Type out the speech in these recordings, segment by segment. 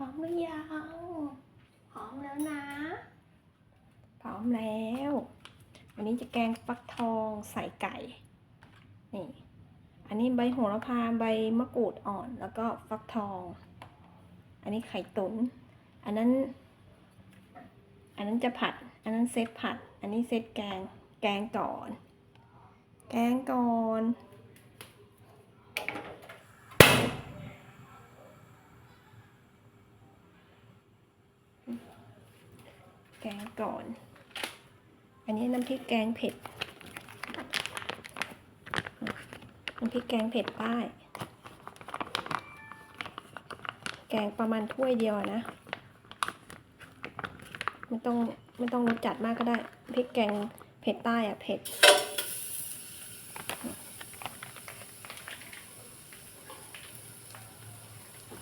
พร้อมหรือยังพร้อมแล้วนะ พร้อมแล้ว วันนี้จะแกงฟักทองใส่ไก่ นี่ อันนี้ใบโหระพาใบมะกรูดอ่อนแล้วก็ฟักทอง อันนี้ไข่ตุนอันนั้น อันนั้นจะผัด อันนั้นเซตผัด อันนี้เซตแกง แกงก่อน แกงก่อน งก่อน อันนี้น้ำพริกแกงเผ็ด น้ำพริกแกงเผ็ดใต้แกงประมาณถ้วยเดียวนะไม่ต้องไม่ต้องรสจัดมากก็ได้พริกแกงเผ็ดใต้อะเผ็ด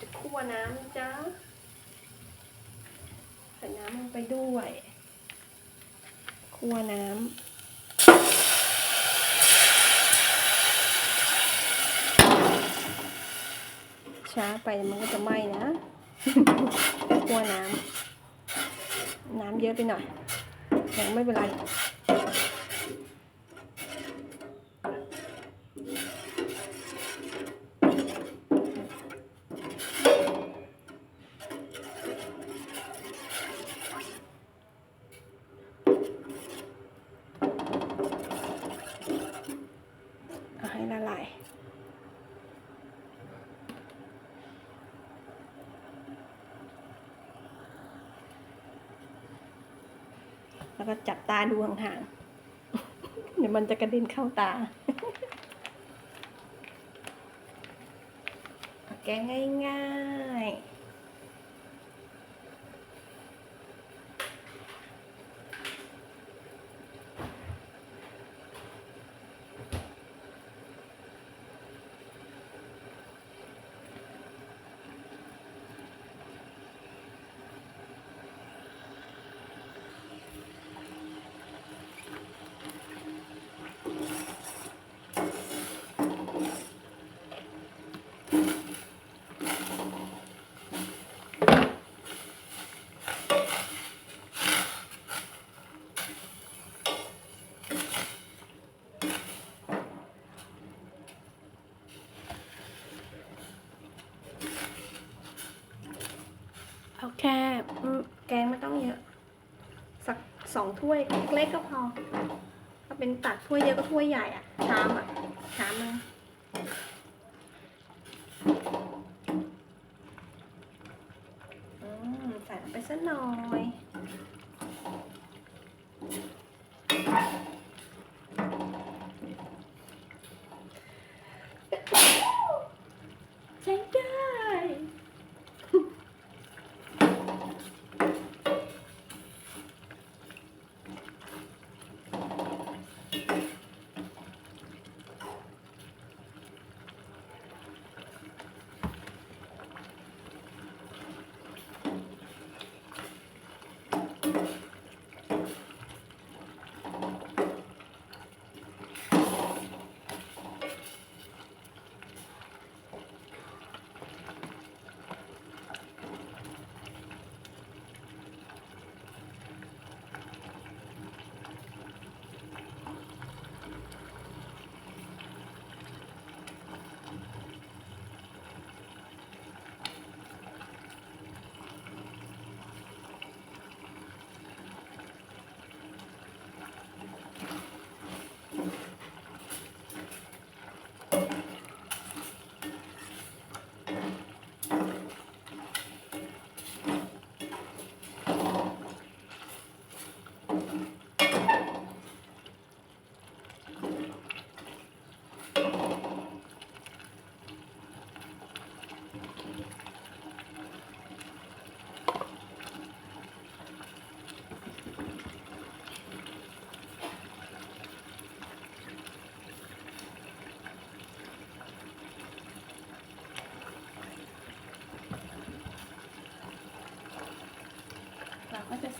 จะคั่วน้ำนะจ้าใส่น้ำลงไปด้วย คั่วน้ำ ช้าไปมันก็จะไหม้นะ คั่วน้ำ น้ำเยอะไปหน่อยยัง ไม่เป็นไร เอาให้ละลาย แล้ว ก็จับตาดูห่างๆ เดี๋ยวมันจะกระเด็นเข้าตาเอาแกง่ายๆ เอาแค่แกงไม่ต้องเยอะ สักสองถ้วยเล็กก็พอถ้าเป็นตักถ้วยเยอะก็ถ้วยใหญ่อะชามอะชามนึงอืมใส่ลงไปสักหน่อย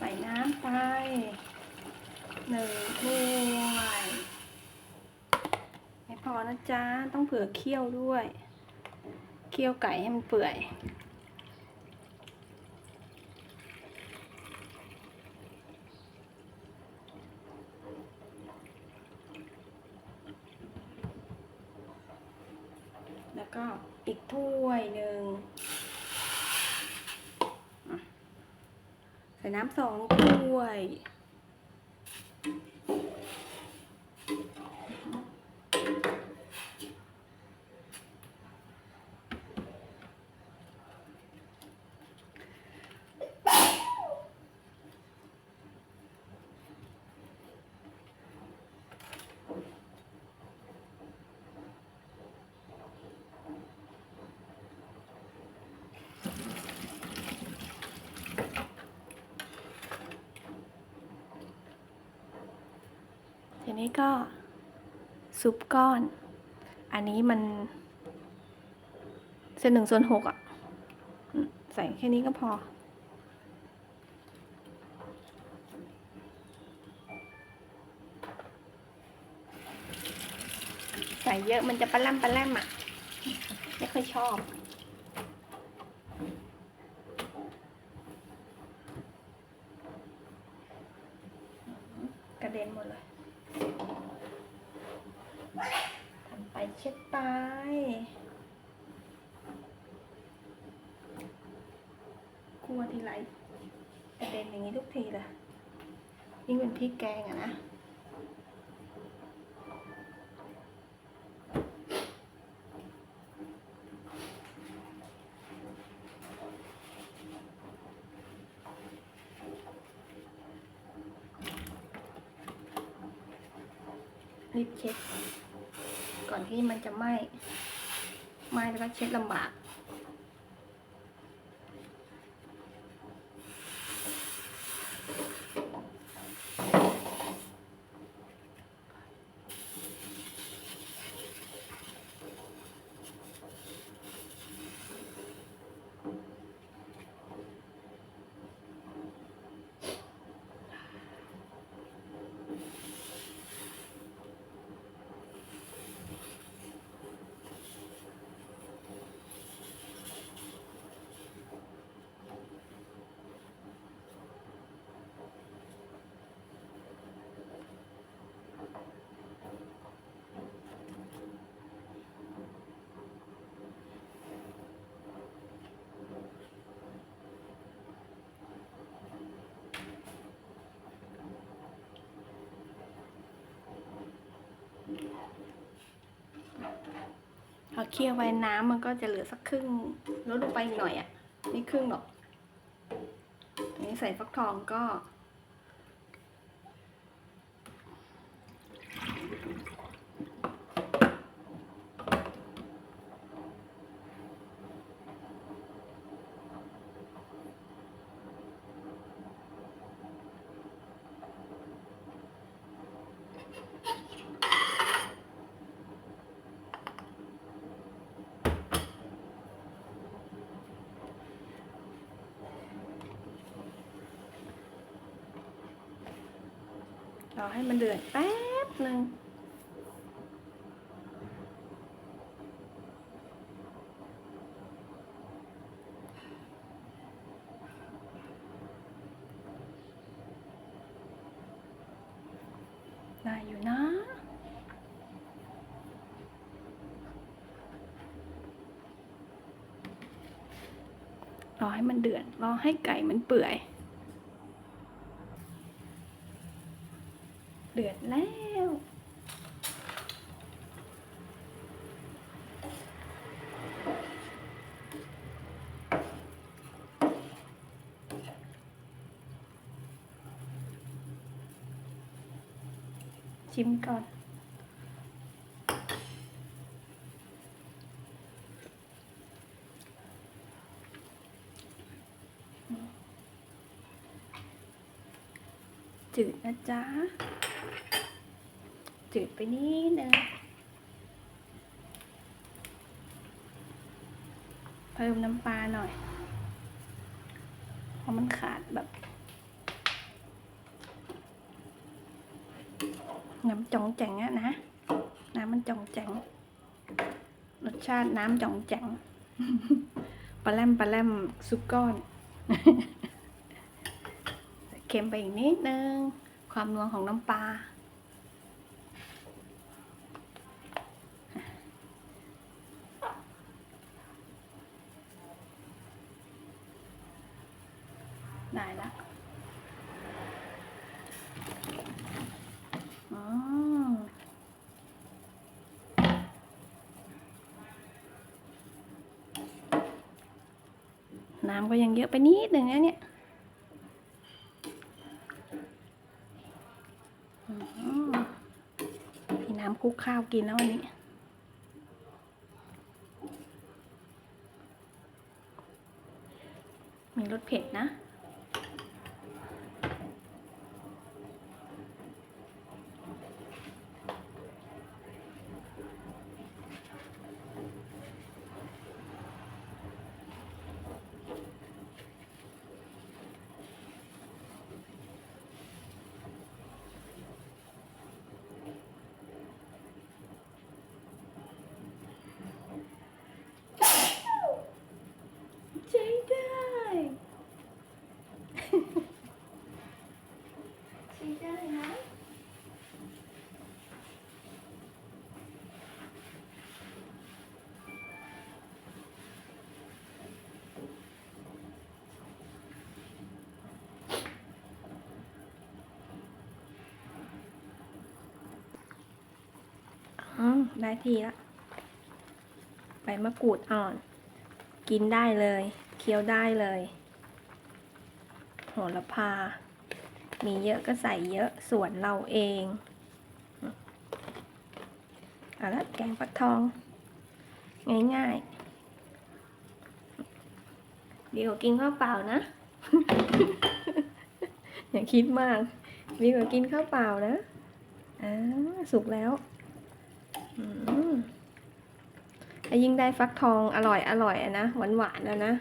ใส่น้ำไปหนึ่งถ้วยไม่พอนะจ๊ะ ต้องเผื่อเคี่ยวด้วย เคี่ยวไก่ให้มันเปื่อย แล้วก็อีกถ้วยหนึ่ง น้ำสองถ้วย นี้ก็ซุปก้อน อันนี้มัน เส้นหนึ่งส่วนหกอะ ใส่แค่นี้ก็พอ ใส่เยอะมันจะปลาแรมปลาแรมอะ ไม่ค่อยชอบ กระเด็นหมดเลยทำไปเช็ดไป กลัวทีไรกระเด็นอย่างนี้ทุกทีเลยยิ่งเป็นพริกแกงอะนะรีบเช็ด ก่อนที่มันจะไหม้ไหม้แล้วก็เช็ดลำบาก พ อเคี่ยวไว้น้ำมันก็จะเหลือสักครึ่งลดลงไปอีกหน่อยอะไม่ครึ่งหรอกอันนี้ใส่ฟักทองก็ ให้มันเดือดแป๊บหนึ่งได้อยู่นะรอให้มันเดือดรอให้ไก่มันเปื่อย เดือดแล้ว ชิมก่อน จืดนะจ๊ะ จืดไปนิดนึงเพิ่มน้ำปลาหน่อย เพราะมันขาดแบบ น้ำ จ่องแจ๋งอะนะ น้ำมันจ่องแจ๋งรสชาติน้ำจ่องแจ๋งปลาแรมปลาแรมซุปก้อน เค็มไปอีกนิดนึง ความนัวของน้ำปลา น ได้ละอ๋อ น้ำก็ยังเยอะไปนิดหนึ่งนะเนี่ยมีน้ำคุกข้าวกินแล้ววันนี้มีรสเผ็ดนะ ใช้ได้ ใช้ได้นะ อืมได้ทีละใบมะกรูดอ่อน กินได้เลย เคี้ยวได้เลย โหระพา มีเยอะก็ใส่เยอะส่วนเราเองเอาละแกงฟักทอง ง่ายๆดีกว่ากินข้าวเปล่านะ อย่าคิดมากดีกว่ากินข้าวเปล่านะอ่าสุกแล้ว ยิ่งได้ฟักทองอร่อยอร่อยอะนะหวานหวานอะนะ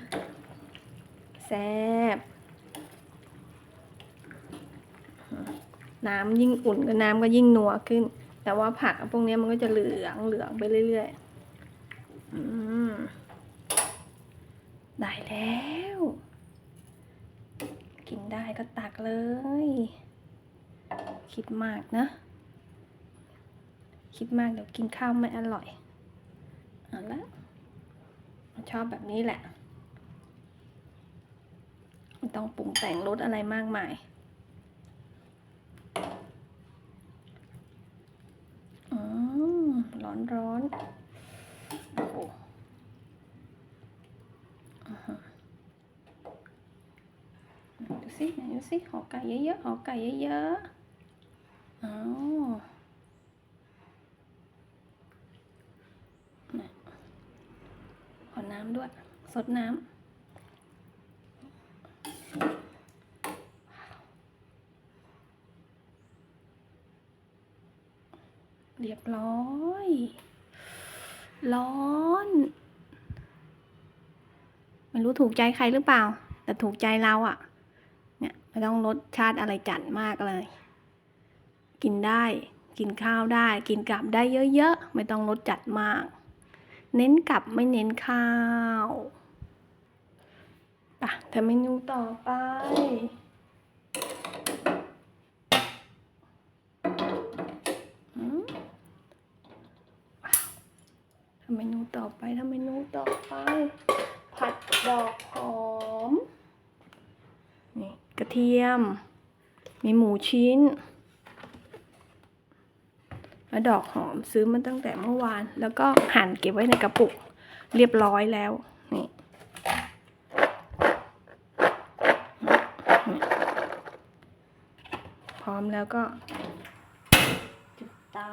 แซ่บน้ำยิ่งอุ่นก็น้ำก็ยิ่งนัวขึ้น แต่ว่าผักพวกนี้มันก็จะเหลืองเหลืองไปเรื่อยๆอได้แล้ว กินได้ก็ตักเลย คิดมากนะ คิดมากเดี๋ยวกินข้าวไม่อร่อยเอาละชอบแบบนี้แหละไม่ต้องปรุงแต่งรสอะไรมากมายอืมร้อนร้อนโอ้โหดูสิหนดูสิหอไก่เยอะๆหอไก่เยอะๆอ๋อ ขอน้ำ ด้วยสดน้ำเรียบร้อย ร้อน ไม่รู้ถูกใจใครหรือเปล่า แต่ถูกใจเราอะ่ะ เนี่ยไม่ต้องรสชาติอะไรจัดมากเลย กินได้ กินข้าวได้ กินกลับได้เยอะๆ ไม่ต้องรสจัดมาก เน้นกลับไม่เน้นข้าว ปะทำเมนูต่อไป ทำเมนูต่อไป ทำเมนูต่อไป ผัดดอกหอม นี่กระเทียม มีหมูชิ้น แล้วดอกหอมซื้อมาตั้งแต่เมื่อวาน แล้วก็หั่นเก็บไว้ในกระปุก เรียบร้อยแล้ว นี่นี่พร้ อมแล้วก็จุดเตา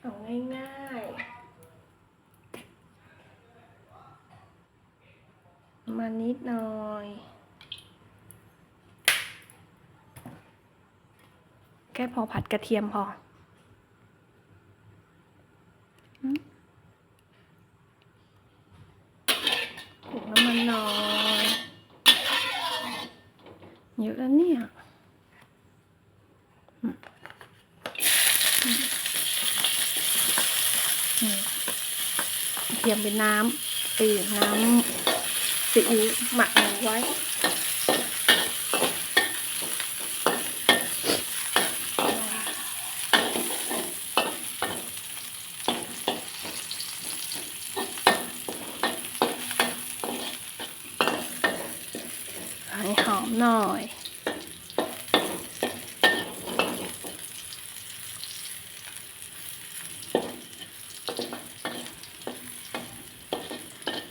เอาง่ายๆ มานิดหน่อยแค่พอผัดกระเทียมพอมผงน้ำมันหน่อย เยอะแล้วเนี่ยอืมอืมอืมกระเทียมเป็ น้ำตีน้ำซีอิ๊วหมักเอาไว้ น หน่อย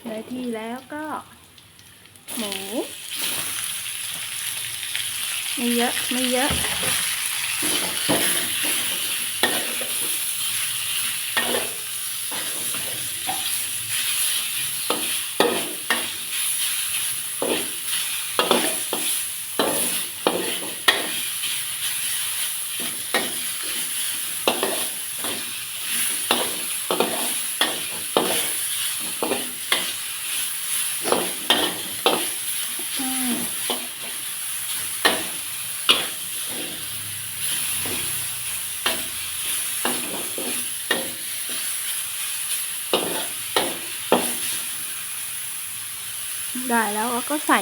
ได้ที่แล้วก็ หมู ไม่เยอะ ไม่เยอะ อืมได้แล้วเรา ก็ใส่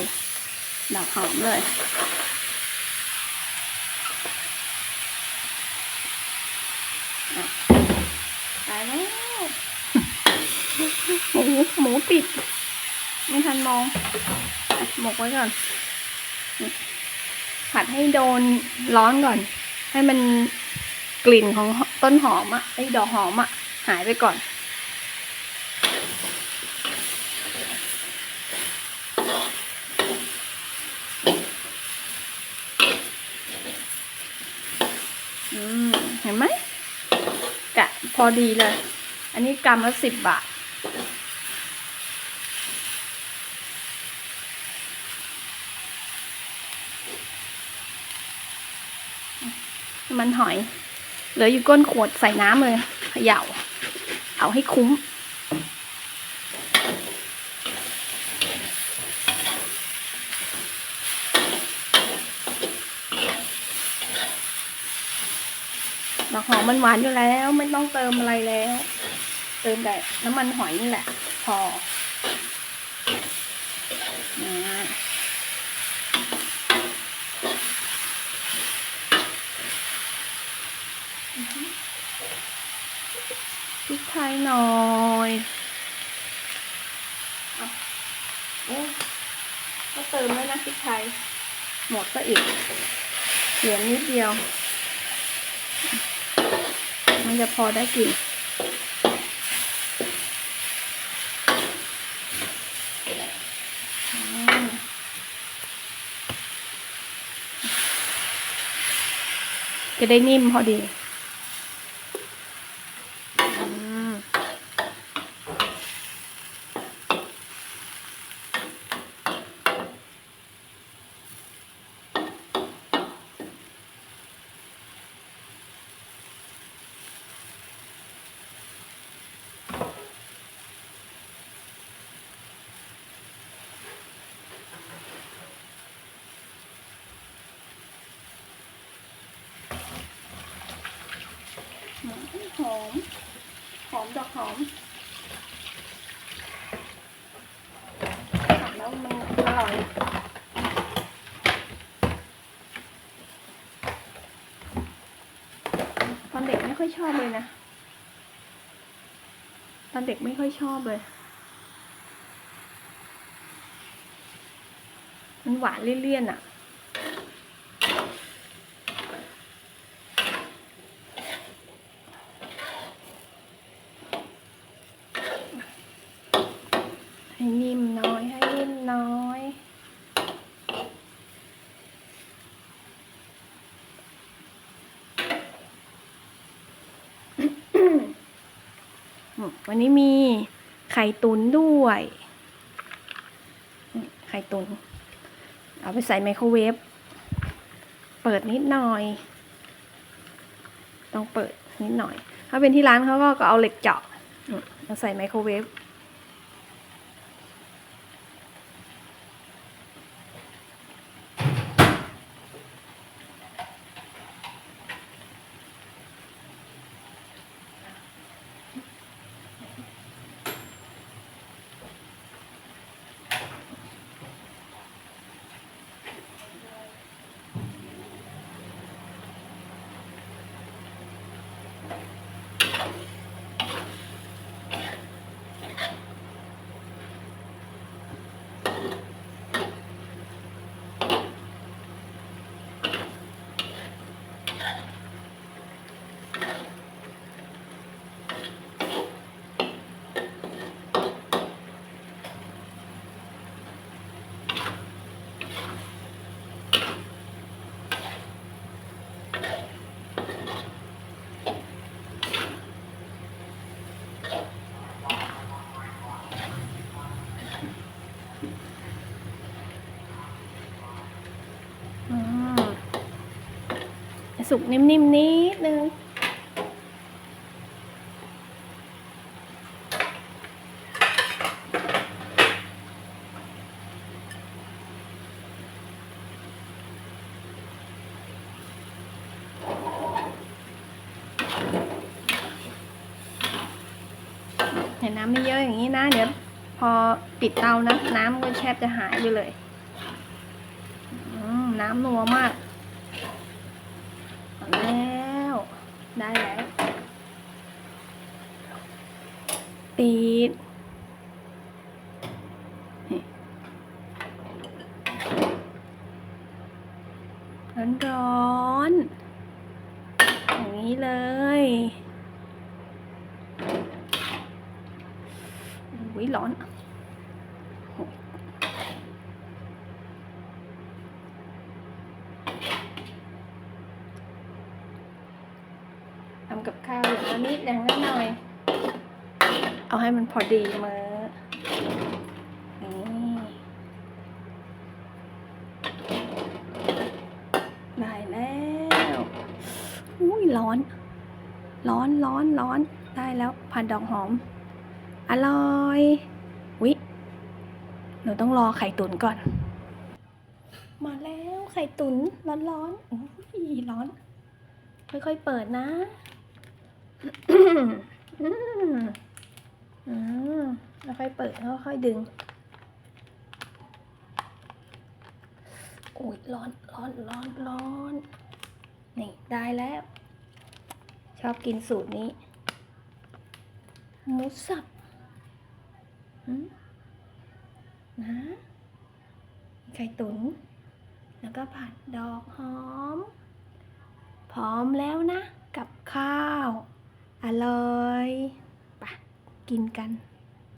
ดอกหอมเลย ตายแล้ว หมูหมูปิด ไม่ทันมองหมกไว้ก่อน ผัดให้โดนร้อนก่อน ให้มันกลิ่นของต้นหอมอะไอ้ดอกหอมอะหายไปก่อน อืมเห็นไหมกะพอดีเลย อันนี้กรัมละสิบบาท มันหอย เหลืออยู่ก้นขวดใส่น้ำเลยเขย่า เอาให้คุ้ม หอมมันหวานอยู่แล้ว ไม่ต้องเติมอะไรแล้ว เติมแต่น้ำมันหอยนี่แหละ พอพริกไทยหน่อยโอ้ก็เติมแล้วนะพริกไทย หมดก็อีก เหลือนิดเดียว มันจะพอได้กลิ่นจะได้นิ่มพอดี หอมหอมหอมดอกหอมผัดแล้วมันอร่อยตอนเด็กไม่ค่อยชอบเลยนะตอนเด็กไม่ค่อยชอบเลย มันหวานเลี่ยนๆอะห้นิ่มน้อย ให้นิ่มน้อย อืม วันนี้มีไข่ตุนด้วย ไข่ตุน เอาไปใส่ไมโครเวฟ เปิดนิดหน่อย ต้องเปิดนิดหน่อย ถ้าเป็นที่ร้านเขาก็เอาเหล็กเจาะมเอาใส่ไมโครเวฟ สุกนิ่มๆนิดนึงเห็นน้ำไม่เยอะอย่างนี้นะ เดี๋ยวพอปิดเตานะ น้ำก็แทบจะหายไปเลย น้ำนัวมากเอาแล้ว ได้แล้วปิดนี่ร้อนๆอย่างนี้เลยอุ้ยร้อน ทำกับข้าว อย่างละนิดงหน่อย เอาให้มันพอดีมือนี่ได้แล้วอุ้ยร้อน ร้อนร้อนร้อนได้แล้วผัดดอกหอม อร่อยวิหนูต้องรอไข่ตุ๋นก่อน มาแล้วไข่ตุ๋นร้อนร้อนอุ้ยร้อน ค่อยๆเปิดนะ แล้วค่อยเปิดแล้วค่อยดึง โอ้ยร้อนร้อนร้อนร้อน นี่ ได้แล้ว ชอบกินสูตรนี้ หมูสับนะไข่ตุ๋นแล้วก็ผัดดอกหอม พร้อมแล้วนะ กับข้าว อร่อยไปะกินกัน